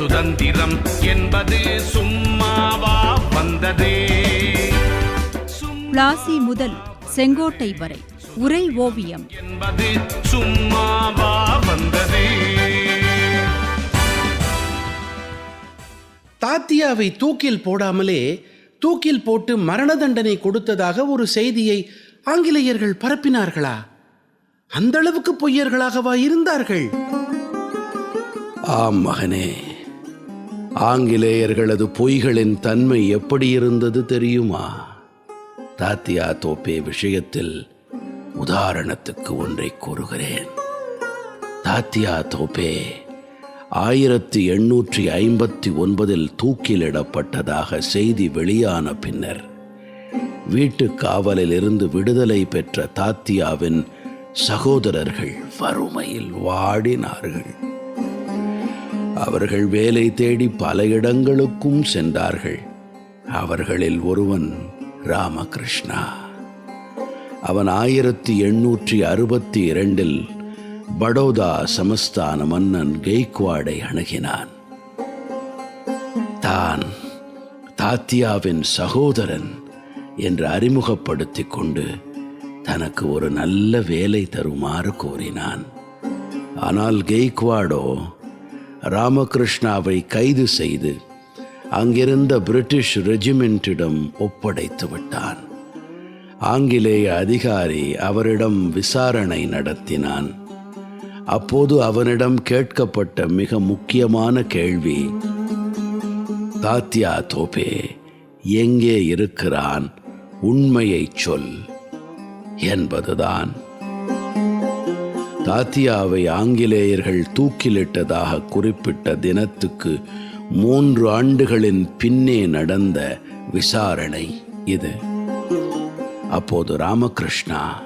சுதந்திரம் என்பது சும்மாவா வந்ததே? பிளாசி முதல் செங்கோட்டை வரை உரை ஓவியம். என்பது சும்மாவா வந்ததே? தாத்தியாவை தூக்கில் போடாமலே தூக்கில் போட்டு மரண தண்டனை கொடுத்ததாக ஒரு செய்தியை ஆங்கிலேயர்கள் பரப்பினார்களா? அந்த அளவுக்கு பொய்யர்களாகவா இருந்தார்கள்? ஆம் மகனே. ஆங்கிலேயர்களது பொய்களின் தன்மை எப்படி இருந்தது தெரியுமா? தாத்தியா தோப்பே விஷயத்தில் உதாரணத்துக்கு ஒன்றை கூறுகிறேன். தாத்தியா தோப்பே ஆயிரத்தி எண்ணூற்றி ஐம்பத்தி ஒன்பதில் தூக்கிலிடப்பட்டதாக செய்தி வெளியான பின்னர் வீட்டு காவலில் இருந்து விடுதலை பெற்ற தாத்தியாவின் சகோதரர்கள் வறுமையில் வாடினார்கள். அவர்கள் வேலை தேடி பல இடங்களுக்கும் சென்றார்கள். அவர்களில் ஒருவன் ராமகிருஷ்ணா. அவன் ஆயிரத்தி எண்ணூற்றி அறுபத்தி இரண்டில் படோதா சமஸ்தான மன்னன் கெய்க்வாடை அணுகினான். தான் தாத்தியாவின் சகோதரன் என்று அறிமுகப்படுத்திக் கொண்டு தனக்கு ஒரு நல்ல வேலை தருமாறு கோரினான். ஆனால் கெய்க்வாடோ ராமகிருஷ்ணாவை கைது செய்து அங்கிருந்த பிரிட்டிஷ் ரெஜிமெண்ட்டிடம் ஒப்படைத்து விட்டான். ஆங்கிலேய அதிகாரி அவரிடம் விசாரணை நடத்தினான். அப்போது அவனிடம் கேட்கப்பட்ட மிக முக்கியமான கேள்வி தாத்தியா தோபே எங்கே இருக்கிறான்? உண்மையைச் சொல் என்பதுதான். காத்தியாவை ஆங்கிலேயர்கள் தூக்கிலிட்டதாக குறிப்பிட்ட தினத்துக்கு மூன்று ஆண்டுகளின் பின்னே நடந்த விசாரணை இது. அப்போது ராமகிருஷ்ணா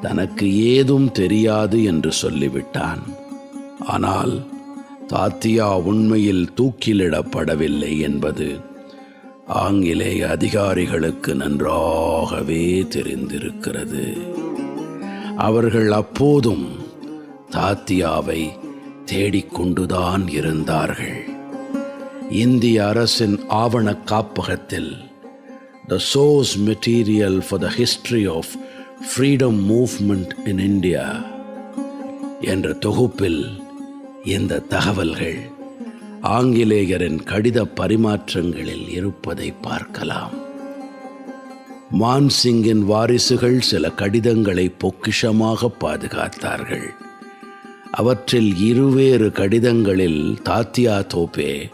தனக்கு ஏதும் தெரியாது என்று சொல்லிவிட்டான். ஆனால் தாத்தியா உண்மையில் தூக்கிலிடப்படவில்லை என்பது ஆங்கிலேய அதிகாரிகளுக்கு நன்றாகவே தெரிந்திருக்கிறது. அவர்கள் அப்போதும் தாத்தியாவை தேடிக்கொண்டுதான் இருந்தார்கள். இந்திய அரசின் ஆவண காப்பகத்தில் the source material for the history of freedom movement in India என்ற தொகுப்பில் இந்த தகவல்கள் ஆங்கிலேயரின் கடித பரிமாற்றங்களில் இருப்பதை பார்க்கலாம். மான்சிங்கின் வாரிசுகள் சில கடிதங்களை பொக்கிஷமாக பாதுகாத்தார்கள். அவற்றில் இருவேறு கடிதங்களில் தாத்தியா தோப்பே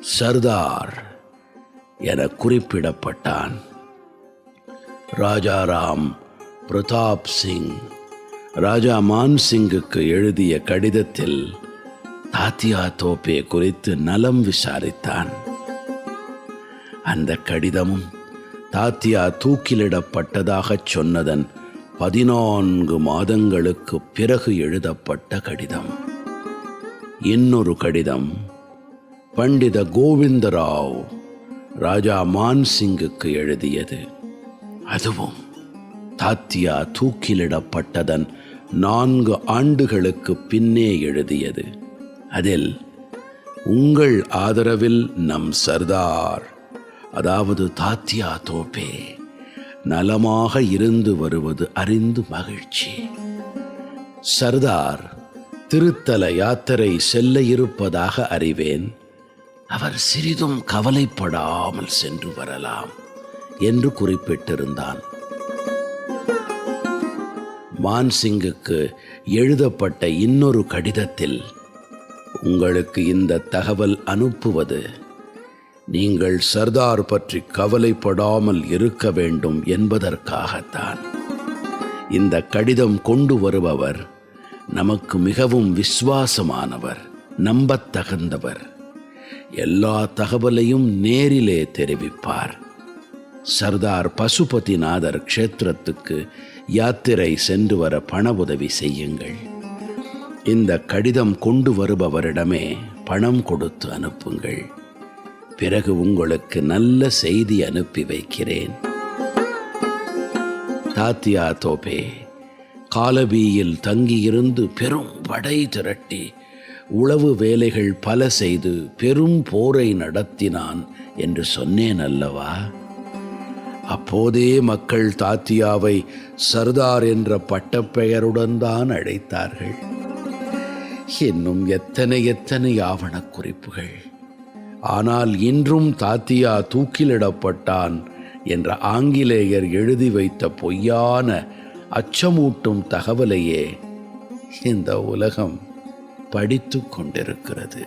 சர்தார் என குறிப்பிடப்பட்டான். ராஜாராம் பிரதாப் சிங் ராஜா மான்சிங்குக்கு எழுதிய கடிதத்தில் தாத்தியா தோப்பே குறித்து நலம் விசாரித்தான். அந்த கடிதமும் தாத்தியா தூக்கிலிடப்பட்டதாகச் சொன்னதன் பதினான்கு மாதங்களுக்கு பிறகு எழுதப்பட்ட கடிதம். இன்னொரு கடிதம் பண்டித கோவிந்தராவ் ராஜா மான்சிங்குக்கு எழுதியது. அதுவும் தாத்தியா தூக்கிலிடப்பட்டதன் நான்கு ஆண்டுகளுக்கு பின்னே எழுதியது. அதில் உங்கள் ஆதரவில் நம் சர்தார் அதாவது தாத்தியா தோப்பே நலமாக இருந்து வருவது அறிந்து மகிழ்ச்சி. சர்தார் திருத்தல யாத்திரை செல்ல இருப்பதாக அறிவேன். அவர் சிறிதும் கவலைப்படாமல் சென்று வரலாம் என்று குறிப்பிட்டிருந்தான். மான்சிங்குக்கு எழுதப்பட்ட இன்னொரு கடிதத்தில் உங்களுக்கு இந்த தகவல் அனுப்புவது நீங்கள் சர்தார் பற்றி கவலைப்படாமல் இருக்க வேண்டும் என்பதற்காகத்தான். இந்த கடிதம் கொண்டு வருபவர் நமக்கு மிகவும் விசுவாசமானவர் நம்பத்தகுந்தவர். எல்லா தகவலையும் நேரிலே தெரிவிப்பார். சர்தார் பசுபதிநாதர் க்ஷேத்திரத்துக்கு யாத்திரை சென்று வர பண உதவி செய்யுங்கள். இந்த கடிதம் கொண்டு வருபவரிடமே பணம் கொடுத்து அனுப்புங்கள். பிறகு உங்களுக்கு நல்ல செய்தி அனுப்பி வைக்கிறேன். தாத்தியா தோபே காலபியில் தங்கியிருந்து பெரும் படை திரட்டி உளவு வேலைகள் பல செய்து பெரும் போரை நடத்தினான் என்று சொன்னேன் அல்லவா? அப்போதே மக்கள் தாத்தியாவை சர்தார் என்ற பட்டப்பெயருடன் தான் அழைத்தார்கள். இன்னும் எத்தனை எத்தனை ஆவணக் குறிப்புகள்? ஆனால் இன்றும் தாத்தியா தூக்கிலிடப்பட்டான் என்ற ஆங்கிலேயர் எழுதி வைத்த பொய்யான அச்சமூட்டும் தகவலையே இந்த உலகம் படித்து கொண்டிருக்கிறது.